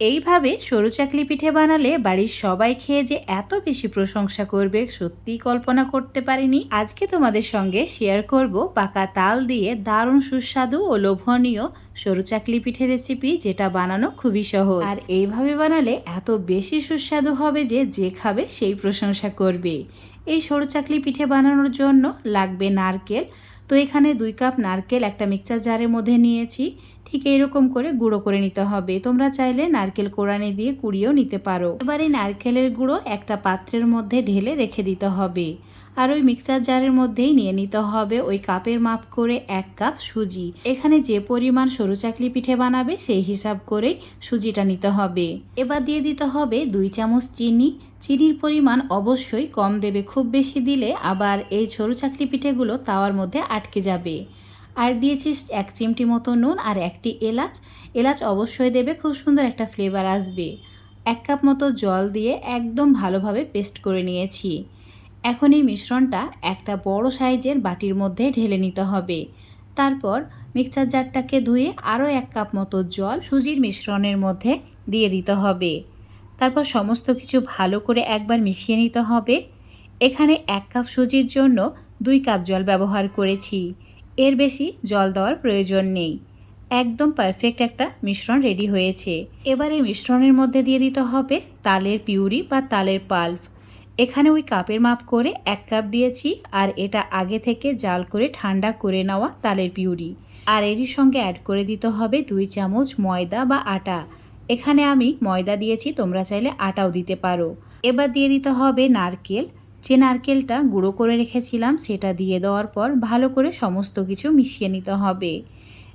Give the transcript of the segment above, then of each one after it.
এইভাবে সরু চাকলি পিঠে বানালে বাড়ির সবাই খেয়ে যে এত বেশি প্রশংসা করবে, সত্যিই কল্পনা করতে পারিনি। আজকে তোমাদের সঙ্গে শেয়ার করব পাকা তাল দিয়ে দারুণ সুস্বাদু ও লোভনীয় সরু চাকলি পিঠে রেসিপি যেটা বানানো খুবই সহজ। আর এইভাবে বানালে এত বেশি সুস্বাদু হবে যে যে খাবে সেই প্রশংসা করবে। এই সরু চাকলি পিঠে বানানোর জন্য লাগবে নারকেল। তো এখানে দুই কাপ নারকেল একটা মিক্সার জারের মধ্যে নিয়েছি। ঠিক এরকম করে গুঁড়ো করে নিতে হবে। তোমরা চাইলে নারকেল কোড়ানি দিয়ে কুড়িয়েও নিতে পারো। এবার নারকেলের গুঁড়ো একটা পাত্রের মধ্যে ঢেলে রেখে দিতে হবে। আর ওই মিক্সার জারের মধ্যেই নিয়ে নিতে হবে ওই কাপের মাপ করে এক কাপ সুজি। এখানে যে পরিমাণ সরু চাকলি পিঠে বানাবে সেই হিসাব করেই সুজিটা নিতে হবে। এবার দিয়ে দিতে হবে দুই চামচ চিনি। চিনির পরিমাণ অবশ্যই কম দেবে। খুব বেশি দিলে আবার এই সরু চাকলি পিঠেগুলো তাওয়ার মধ্যে আটকে যাবে। আর দিয়েছিস এক চিমটি মতো নুন আর একটি এলাচ। এলাচ অবশ্যই দেবে, খুব সুন্দর একটা ফ্লেভার আসবে। এক কাপ মতো জল দিয়ে একদম ভালোভাবে পেস্ট করে নিয়েছি। এখন এই মিশ্রণটা একটা বড় সাইজের বাটির মধ্যে ঢেলে নিতে হবে। তারপর মিক্সার জারটাকে ধুয়ে আরও এক কাপ মতো জল সুজির মিশ্রণের মধ্যে দিয়ে দিতে হবে। তারপর সমস্ত কিছু ভালো করে একবার মিশিয়ে নিতে হবে। এখানে এক কাপ সুজির জন্য দুই কাপ জল ব্যবহার করেছি। এর বেশি জল দেওয়ার প্রয়োজন নেই। একদম পারফেক্ট একটা মিশ্রণ রেডি হয়েছে। এবার এই মিশ্রণের মধ্যে দিয়ে দিতে হবে তালের পিউরি বা তালের পাল্প। এখানে ওই কাপের মাপ করে এক কাপ দিয়েছি আর এটা আগে থেকে জাল করে ঠান্ডা করে নেওয়া তালের পিউরি। আর এরই সঙ্গে অ্যাড করে দিতে হবে দুই চামচ ময়দা বা আটা। এখানে আমি ময়দা দিয়েছি, তোমরা চাইলে আটাও দিতে পারো। এবার দিয়ে দিতে হবে নারকেল যে নারকেলটা গুঁড়ো করে রেখেছিলাম, সেটা দিয়ে দেওয়ার পর ভালো করে সমস্ত কিছু মিশিয়ে নিতে হবে।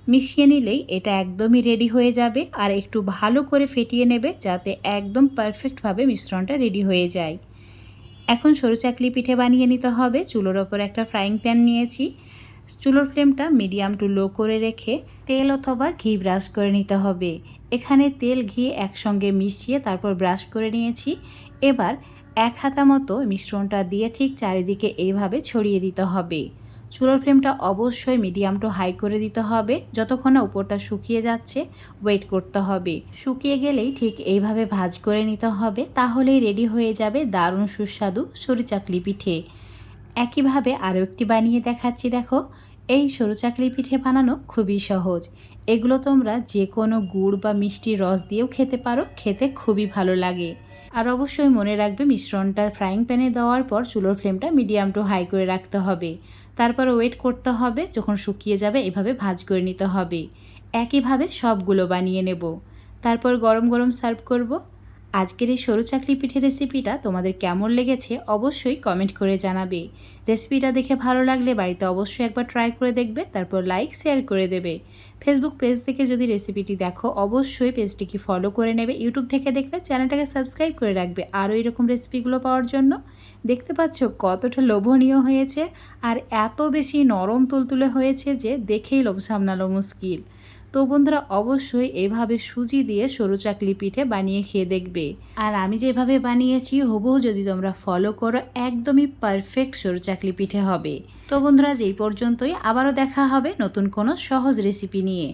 মিশিয়ে নিলেই এটা একদমই রেডি হয়ে যাবে আর একটু ভালো করে ফেটিয়ে নেবে যাতে একদম পারফেক্টভাবে মিশ্রণটা রেডি হয়ে যায়। এখন সরু চাকলি পিঠে বানিয়ে নিতে হবে। চুলোর ওপর একটা ফ্রাইং প্যান নিয়েছি। চুলোর ফ্লেমটা মিডিয়াম টু লো করে রেখে তেল অথবা ঘি ব্রাশ করে নিতে হবে। এখানে তেল ঘি একসঙ্গে মিশিয়ে তারপর ব্রাশ করে নিয়েছি। এবার এক হাতা মতো মিশ্রণটা দিয়ে ঠিক চারিদিকে এইভাবে ছড়িয়ে দিতে হবে। চুলোর ফ্লেমটা অবশ্যই মিডিয়াম টু হাই করে দিতে হবে। যতক্ষণ না উপরটা শুকিয়ে যাচ্ছে, ওয়েট করতে হবে। শুকিয়ে গেলেই ঠিক এইভাবে ভাজ করে নিতে হবে, তাহলেই রেডি হয়ে যাবে দারুণ সুস্বাদু সরু চাকলি পিঠে। একইভাবে আরও একটি বানিয়ে দেখাচ্ছি, দেখো। এই সরু চাকলি পিঠে বানানো খুবই সহজ। এগুলো তোমরা যে কোনো গুড় বা মিষ্টির রস দিয়েও খেতে পারো, খেতে খুবই ভালো লাগে। আর অবশ্যই মনে রাখবে, মিশ্রণটা ফ্রাইং প্যানে দেওয়ার পর চুলোর ফ্লেমটা মিডিয়াম টু হাই করে রাখতে হবে। তারপর ওয়েট করতে হবে, যখন শুকিয়ে যাবে এভাবে ভাজ করে নিতে হবে। একইভাবে সবগুলো বানিয়ে নেব। তারপর গরম গরম সার্ভ করব। আজকের এই সরু চাকরি পিঠে রেসিপিটা তোমাদের কেমন লেগেছে অবশ্যই কমেন্ট করে জানাবে। রেসিপিটা দেখে ভালো লাগলে বাড়িতে অবশ্যই একবার ট্রাই করে দেখবে, তারপর লাইক শেয়ার করে দেবে। ফেসবুক পেজ থেকে যদি রেসিপিটি দেখো, অবশ্যই পেজটিকে ফলো করে নেবে। ইউটিউব থেকে দেখলে চ্যানেলটাকে সাবস্ক্রাইব করে রাখবে আরও এরকম রেসিপিগুলো পাওয়ার জন্য। দেখতে পাচ্ছ কতটা লোভনীয় হয়েছে আর এত বেশি নরম তুলতুলে হয়েছে যে দেখেই লোভ সামলানো মুশকিল। তো বন্ধুরা অবশ্যই এভাবে সুজি দিয়ে সরু চাকলি পিঠে বানিয়ে খেয়ে দেখবে। আর আমি যেভাবে বানিয়েছি, হুবহু যদি তোমরা ফলো করো, একদমই পারফেক্ট সরু চাকলি পিঠে হবে। তো বন্ধুরা, যেই পর্যন্তই, আবারও দেখা হবে নতুন কোনো সহজ রেসিপি নিয়ে।